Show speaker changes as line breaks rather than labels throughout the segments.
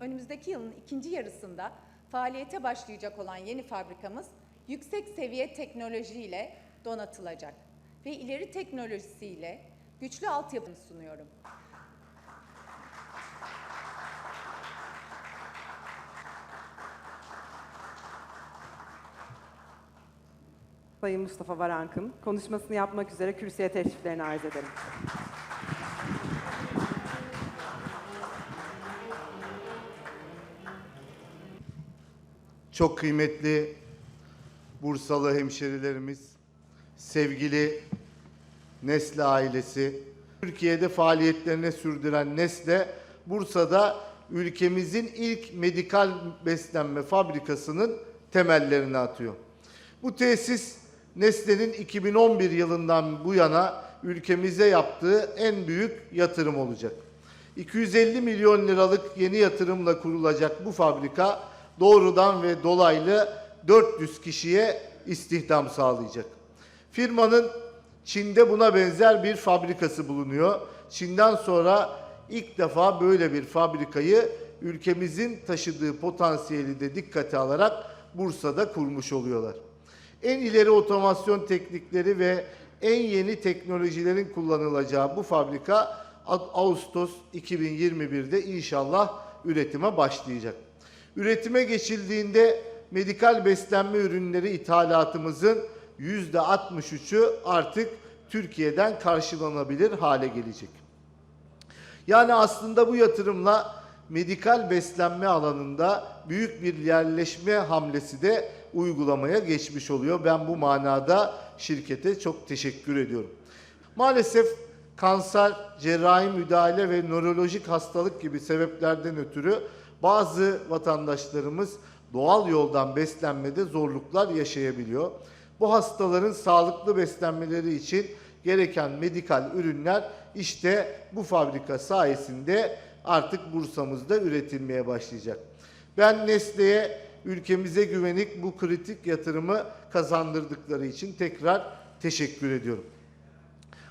Önümüzdeki yılın ikinci yarısında faaliyete başlayacak olan yeni fabrikamız yüksek seviye teknolojiyle donatılacak ve ileri teknolojisiyle güçlü altyapı sunuyorum.
Sayın Mustafa Varank'ın konuşmasını yapmak üzere kürsüye teşriflerini arz ederim.
Çok kıymetli Bursalı hemşerilerimiz, sevgili Nesle ailesi, Türkiye'de faaliyetlerini sürdüren Nesle, Bursa'da ülkemizin ilk medikal beslenme fabrikasının temellerini atıyor. Bu tesis Nesle'nin 2011 yılından bu yana ülkemize yaptığı en büyük yatırım olacak. 250 milyon liralık yeni yatırımla kurulacak bu fabrika doğrudan ve dolaylı 400 kişiye istihdam sağlayacak. Firmanın Çin'de buna benzer bir fabrikası bulunuyor. Çin'den sonra ilk defa böyle bir fabrikayı ülkemizin taşıdığı potansiyeli de dikkate alarak Bursa'da kurmuş oluyorlar. En ileri otomasyon teknikleri ve en yeni teknolojilerin kullanılacağı bu fabrika Ağustos 2021'de inşallah üretime başlayacak. Üretime geçildiğinde medikal beslenme ürünleri ithalatımızın %63'ü artık Türkiye'den karşılanabilir hale gelecek. Yani aslında bu yatırımla medikal beslenme alanında büyük bir yerleşme hamlesi de uygulamaya geçmiş oluyor. Ben bu manada şirkete çok teşekkür ediyorum. Maalesef kanser, cerrahi müdahale ve nörolojik hastalık gibi sebeplerden ötürü bazı vatandaşlarımız doğal yoldan beslenmede zorluklar yaşayabiliyor. Bu hastaların sağlıklı beslenmeleri için gereken medikal ürünler işte bu fabrika sayesinde artık Bursa'mızda üretilmeye başlayacak. Ben Nesle'ye ülkemize güvenip bu kritik yatırımı kazandırdıkları için tekrar teşekkür ediyorum.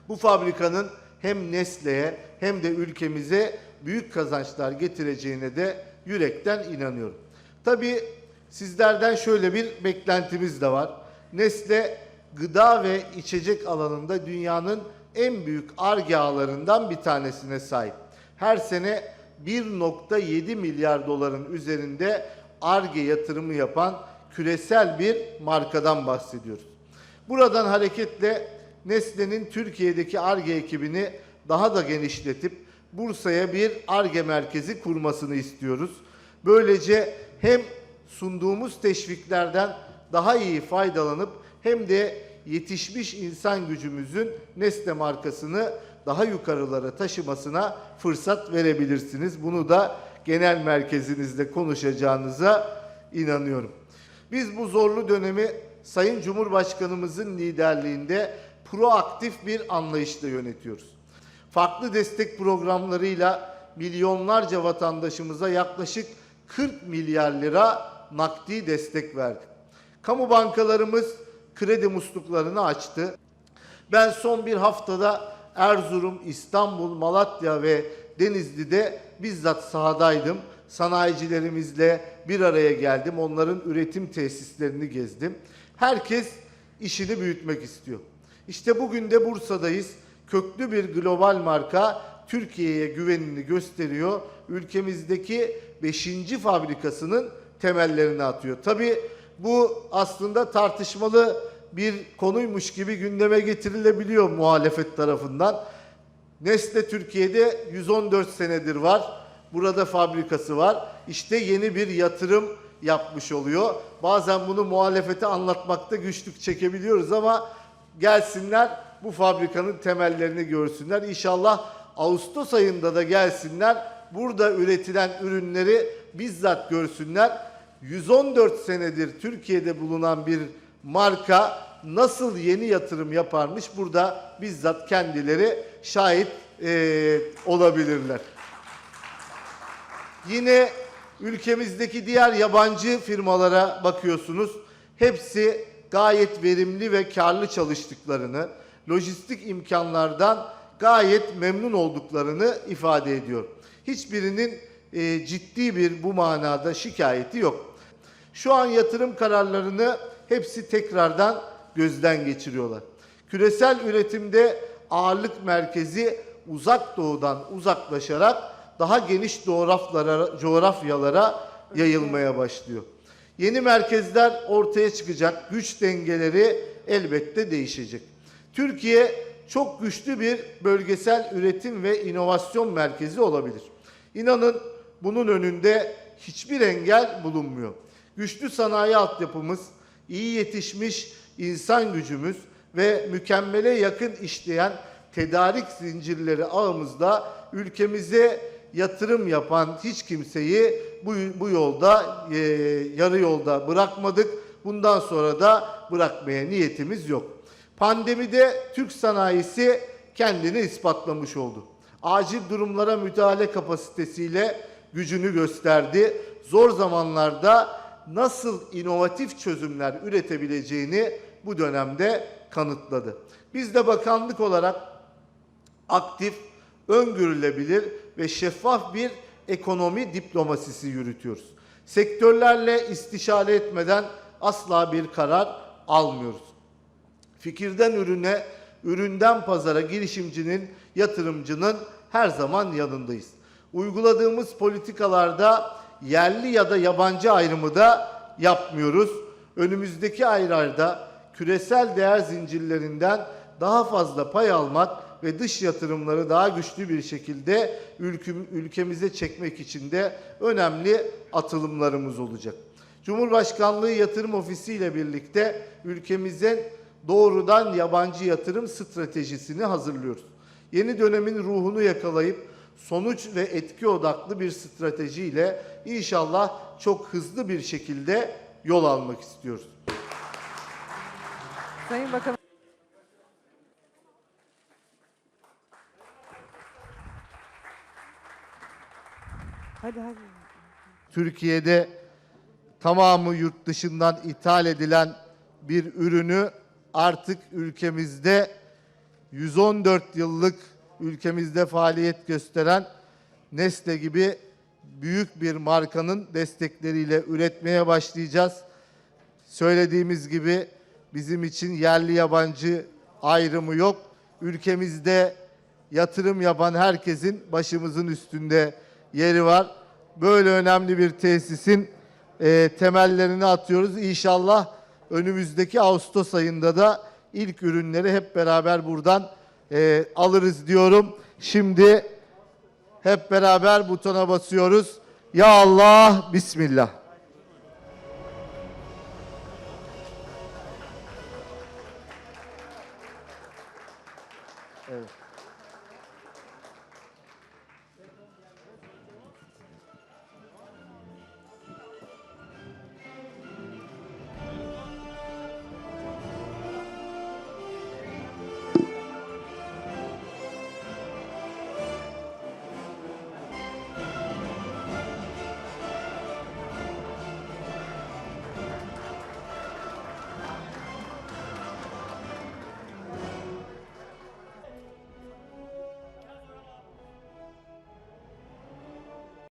Bu fabrikanın hem Nesle'ye hem de ülkemize büyük kazançlar getireceğine de yürekten inanıyorum. Tabii sizlerden şöyle bir beklentimiz de var. Nesle gıda ve içecek alanında dünyanın en büyük arge ağlarından bir tanesine sahip. Her sene 1.7 milyar doların üzerinde arge yatırımı yapan küresel bir markadan bahsediyoruz. Buradan hareketle Nesle'nin Türkiye'deki ARGE ekibini daha da genişletip Bursa'ya bir ARGE merkezi kurmasını istiyoruz. Böylece hem sunduğumuz teşviklerden daha iyi faydalanıp hem de yetişmiş insan gücümüzün Nesle markasını daha yukarılara taşımasına fırsat verebilirsiniz. Bunu da genel merkezinizde konuşacağınıza inanıyorum. Biz bu zorlu dönemi Sayın Cumhurbaşkanımızın liderliğinde proaktif bir anlayışla yönetiyoruz. Farklı destek programlarıyla milyonlarca vatandaşımıza yaklaşık 40 milyar lira nakdi destek verdik. Kamu bankalarımız kredi musluklarını açtı. Ben son bir haftada Erzurum, İstanbul, Malatya ve Denizli'de bizzat sahadaydım. Sanayicilerimizle bir araya geldim. Onların üretim tesislerini gezdim. Herkes işini büyütmek istiyor. İşte bugün de Bursa'dayız. Köklü bir global marka Türkiye'ye güvenini gösteriyor. Ülkemizdeki 5. fabrikasının temellerini atıyor. Tabii bu aslında tartışmalı bir konuymuş gibi gündeme getirilebiliyor muhalefet tarafından. Nesle Türkiye'de 114 senedir var. Burada fabrikası var. İşte yeni bir yatırım yapmış oluyor. Bazen bunu muhalefete anlatmakta güçlük çekebiliyoruz ama gelsinler bu fabrikanın temellerini görsünler. İnşallah Ağustos ayında da gelsinler. Burada üretilen ürünleri bizzat görsünler. 114 senedir Türkiye'de bulunan bir marka nasıl yeni yatırım yaparmış burada bizzat kendileri şahit eee, olabilirler. Yine ülkemizdeki diğer yabancı firmalara bakıyorsunuz. Hepsi gayet verimli ve karlı çalıştıklarını, lojistik imkanlardan gayet memnun olduklarını ifade ediyor. Hiçbirinin e, ciddi bir bu manada şikayeti yok. Şu an yatırım kararlarını hepsi tekrardan gözden geçiriyorlar. Küresel üretimde ağırlık merkezi uzak doğudan uzaklaşarak daha geniş coğrafyalara, coğrafyalara yayılmaya başlıyor. Yeni merkezler ortaya çıkacak, güç dengeleri elbette değişecek. Türkiye çok güçlü bir bölgesel üretim ve inovasyon merkezi olabilir. İnanın bunun önünde hiçbir engel bulunmuyor. Güçlü sanayi altyapımız, iyi yetişmiş insan gücümüz ve mükemmele yakın işleyen tedarik zincirleri ağımızda ülkemize yatırım yapan hiç kimseyi bu, bu yolda e, yarı yolda bırakmadık. Bundan sonra da bırakmaya niyetimiz yok. Pandemide Türk sanayisi kendini ispatlamış oldu. Acil durumlara müdahale kapasitesiyle gücünü gösterdi. Zor zamanlarda nasıl inovatif çözümler üretebileceğini bu dönemde kanıtladı. Biz de bakanlık olarak aktif, öngörülebilir ve şeffaf bir ekonomi diplomasisi yürütüyoruz. Sektörlerle istişare etmeden asla bir karar almıyoruz. Fikirden ürüne, üründen pazara girişimcinin, yatırımcının her zaman yanındayız. Uyguladığımız politikalarda yerli ya da yabancı ayrımı da yapmıyoruz. Önümüzdeki aylarda küresel değer zincirlerinden daha fazla pay almak ve dış yatırımları daha güçlü bir şekilde ülküm- ülkemize çekmek için de önemli atılımlarımız olacak. Cumhurbaşkanlığı Yatırım Ofisi ile birlikte ülkemize doğrudan yabancı yatırım stratejisini hazırlıyoruz. Yeni dönemin ruhunu yakalayıp sonuç ve etki odaklı bir stratejiyle inşallah çok hızlı bir şekilde yol almak istiyoruz.
Sayın Bakanım. Hadi hadi.
Türkiye'de tamamı yurt dışından ithal edilen bir ürünü artık ülkemizde 114 yıllık ülkemizde faaliyet gösteren Nestle gibi büyük bir markanın destekleriyle üretmeye başlayacağız. Söylediğimiz gibi bizim için yerli yabancı ayrımı yok. Ülkemizde yatırım yapan herkesin başımızın üstünde yeri var. Böyle önemli bir tesisin e, temellerini atıyoruz. İnşallah önümüzdeki Ağustos ayında da ilk ürünleri hep beraber buradan e, alırız diyorum. Şimdi hep beraber butona basıyoruz. Ya Allah, Bismillah.